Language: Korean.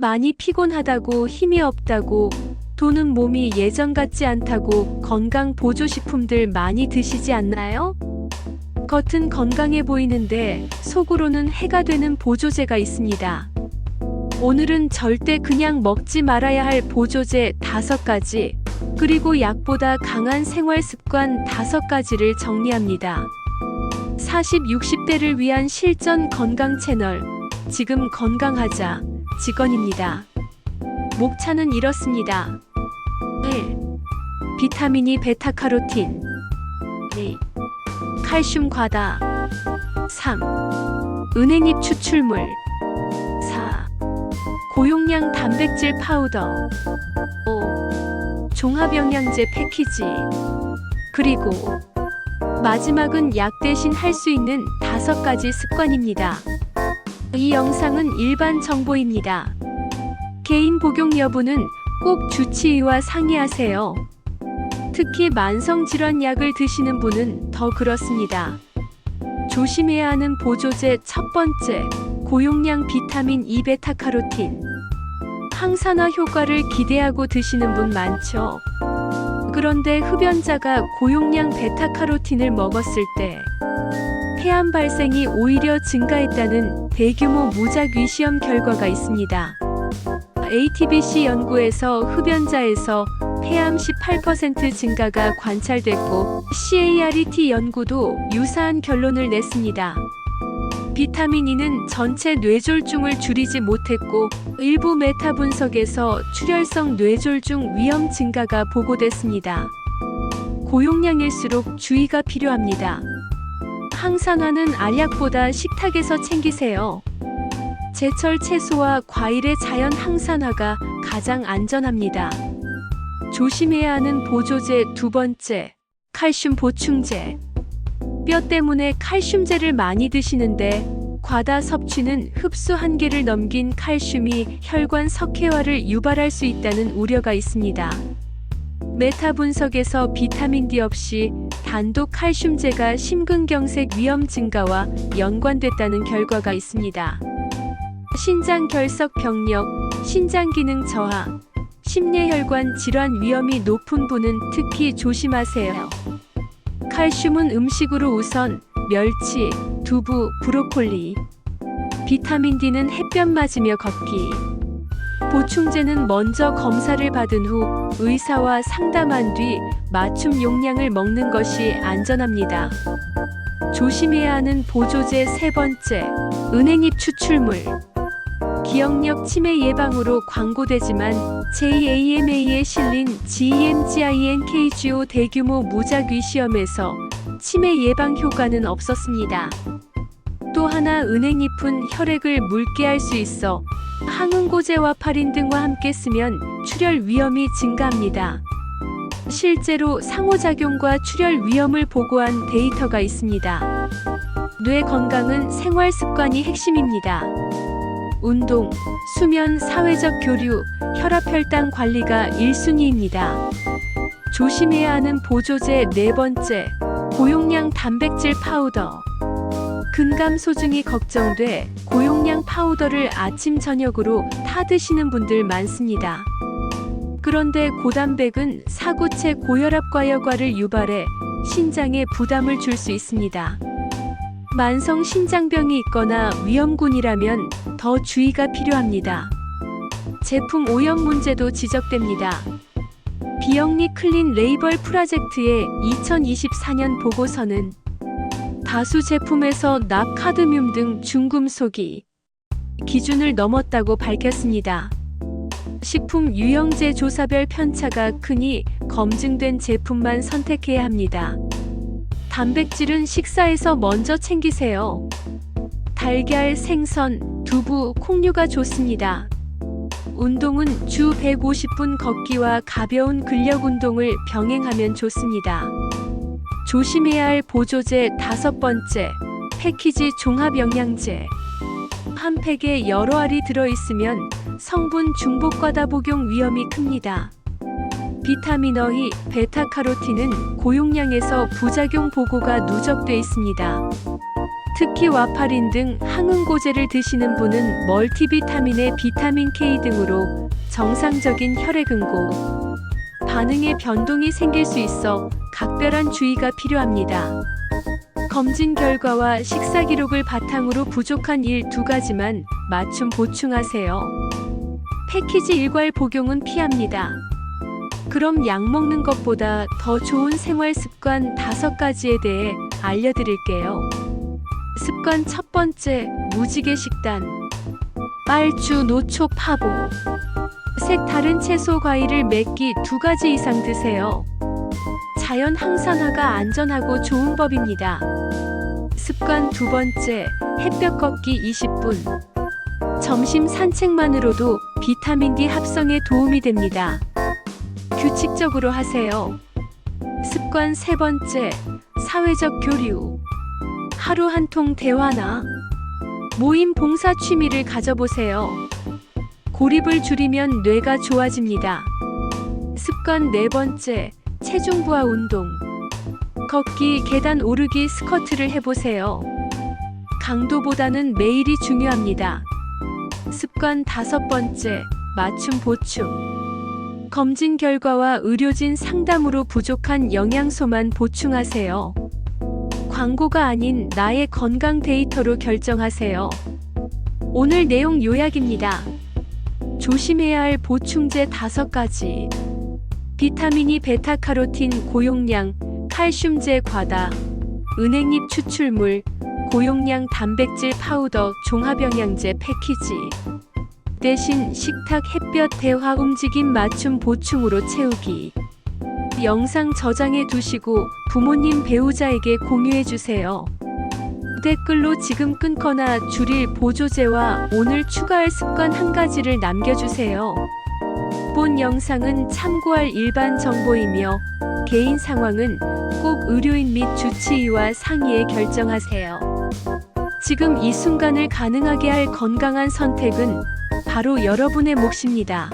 많이 피곤하다고 힘이 없다고 또는 몸이 예전 같지 않다고 건강 보조식품들 많이 드시지 않나요? 겉은 건강해 보이는데 속으로는 해가 되는 보조제가 있습니다. 오늘은 절대 그냥 먹지 말아야 할 보조제 다섯 가지, 그리고 약보다 강한 생활 습관 다섯 가지를 정리합니다. 40, 60대를 위한 실전 건강 채널, 지금 건강하자, 직원입니다. 목차는 이렇습니다. 1. 비타민이 베타카로틴 2. 칼슘 과다 3. 은행잎 추출물 4. 고용량 단백질 파우더 5. 종합영양제 패키지 그리고 마지막은 약 대신 할 수 있는 다섯 가지 습관입니다. 이 영상은 일반 정보입니다. 개인 복용 여부는 꼭 주치의와 상의하세요. 특히 만성질환 약을 드시는 분은 더 그렇습니다. 조심해야 하는 보조제 첫 번째, 고용량 비타민 E 베타 카로틴. 항산화 효과를 기대하고 드시는 분 많죠. 그런데 흡연자가 고용량 베타카로틴을 먹었을 때 폐암 발생이 오히려 증가했다는 대규모 무작위 시험 결과가 있습니다. ATBC 연구에서 흡연자에서 폐암 18% 증가가 관찰됐고 CART 연구도 유사한 결론을 냈습니다. 비타민 E는 전체 뇌졸중을 줄이지 못했고 일부 메타 분석에서 출혈성 뇌졸중 위험 증가가 보고됐습니다. 고용량일수록 주의가 필요합니다. 항산화는 알약보다 식탁에서 챙기세요. 제철 채소와 과일의 자연 항산화가 가장 안전합니다. 조심해야 하는 보조제 두 번째, 칼슘 보충제. 뼈 때문에 칼슘제를 많이 드시는데 과다 섭취는 흡수 한계를 넘긴 칼슘이 혈관 석회화를 유발할 수 있다는 우려가 있습니다. 메타 분석에서 비타민 D 없이 단독 칼슘제가 심근경색 위험 증가와 연관됐다는 결과가 있습니다. 신장 결석 병력, 신장 기능 저하, 심뇌혈관 질환 위험이 높은 분은 특히 조심하세요. 칼슘은 음식으로 우선 멸치, 두부, 브로콜리. 비타민 D는 햇볕 맞으며 걷기. 보충제는 먼저 검사를 받은 후 의사와 상담한 뒤 맞춤 용량을 먹는 것이 안전합니다. 조심해야 하는 보조제 세 번째, 은행잎 추출물. 기억력 치매 예방으로 광고되지만 JAMA에 실린 GEMGINKGO 대규모 무작위 시험에서 치매 예방 효과는 없었습니다. 또 하나 은행잎은 혈액을 묽게 할 수 있어 항응고제와 파린 등과 함께 쓰면 출혈 위험이 증가합니다. 실제로 상호작용과 출혈 위험을 보고한 데이터가 있습니다. 뇌 건강은 생활 습관이 핵심입니다. 운동, 수면, 사회적 교류, 혈압 혈당 관리가 1순위입니다. 조심해야 하는 보조제 네 번째, 고용량 단백질 파우더. 근감 소증이 걱정돼 고용량 파우더를 아침 저녁으로 타 드시는 분들 많습니다. 그런데 고단백은 사구체 고혈압 과 여과를 유발해 신장에 부담을 줄 수 있습니다. 만성 신장병이 있거나 위험군이라면 더 주의가 필요합니다. 제품 오염 문제도 지적됩니다. 비영리 클린 레이벌 프로젝트의 2024년 보고서는 다수 제품에서 납카드뮴 등 중금속이 기준을 넘었다고 밝혔습니다. 식품 유형제 조사별 편차가 크니 검증된 제품만 선택해야 합니다. 단백질은 식사에서 먼저 챙기세요. 달걀, 생선, 두부, 콩류가 좋습니다. 운동은 주 150분 걷기와 가벼운 근력 운동을 병행하면 좋습니다. 조심해야 할 보조제 다섯 번째, 패키지 종합 영양제. 한 팩에 여러 알이 들어있으면 성분 중복 과다 복용 위험이 큽니다. 비타민 어이, 베타카로틴은 고용량에서 부작용 보고가 누적돼 있습니다. 특히 와파린 등 항응고제를 드시는 분은 멀티비타민에 비타민 K 등으로 정상적인 혈액 응고 반응에 변동이 생길 수 있어 각별한 주의가 필요합니다. 검진 결과와 식사 기록을 바탕으로 부족한 일 두 가지만 맞춤 보충하세요. 패키지 일괄 복용은 피합니다. 그럼 약 먹는 것보다 더 좋은 생활 습관 다섯 가지에 대해 알려드릴게요. 습관 첫 번째, 무지개 식단. 빨주, 노초, 파보. 색 다른 채소, 과일을 몇끼두 가지 이상 드세요. 자연 항산화가 안전하고 좋은 법입니다. 습관 두 번째, 햇볕 걷기 20분. 점심 산책만으로도 비타민 D 합성에 도움이 됩니다. 규칙적으로 하세요. 습관 세 번째, 사회적 교류. 하루 한 통 대화나 모임 봉사 취미를 가져보세요. 고립을 줄이면 뇌가 좋아집니다. 습관 네 번째, 체중 부하 운동. 걷기, 계단 오르기, 스쿼트를 해보세요. 강도보다는 매일이 중요합니다. 습관 다섯 번째, 맞춤 보충. 검진 결과와 의료진 상담으로 부족한 영양소만 보충하세요. 광고가 아닌 나의 건강 데이터로 결정하세요. 오늘 내용 요약입니다. 조심해야 할 보충제 다섯 가지. 비타민이 베타카로틴 고용량, 칼슘제 과다, 은행잎 추출물, 고용량 단백질 파우더 종합영양제 패키지. 대신 식탁 햇볕 대화 움직임 맞춤 보충으로 채우기. 영상 저장해 두시고 부모님 배우자에게 공유해 주세요. 댓글로 지금 끊거나 줄일 보조제와 오늘 추가할 습관 한 가지를 남겨주세요. 본 영상은 참고할 일반 정보이며 개인 상황은 꼭 의료인 및 주치의와 상의해 결정하세요. 지금 이 순간을 가능하게 할 건강한 선택은 바로 여러분의 몫입니다.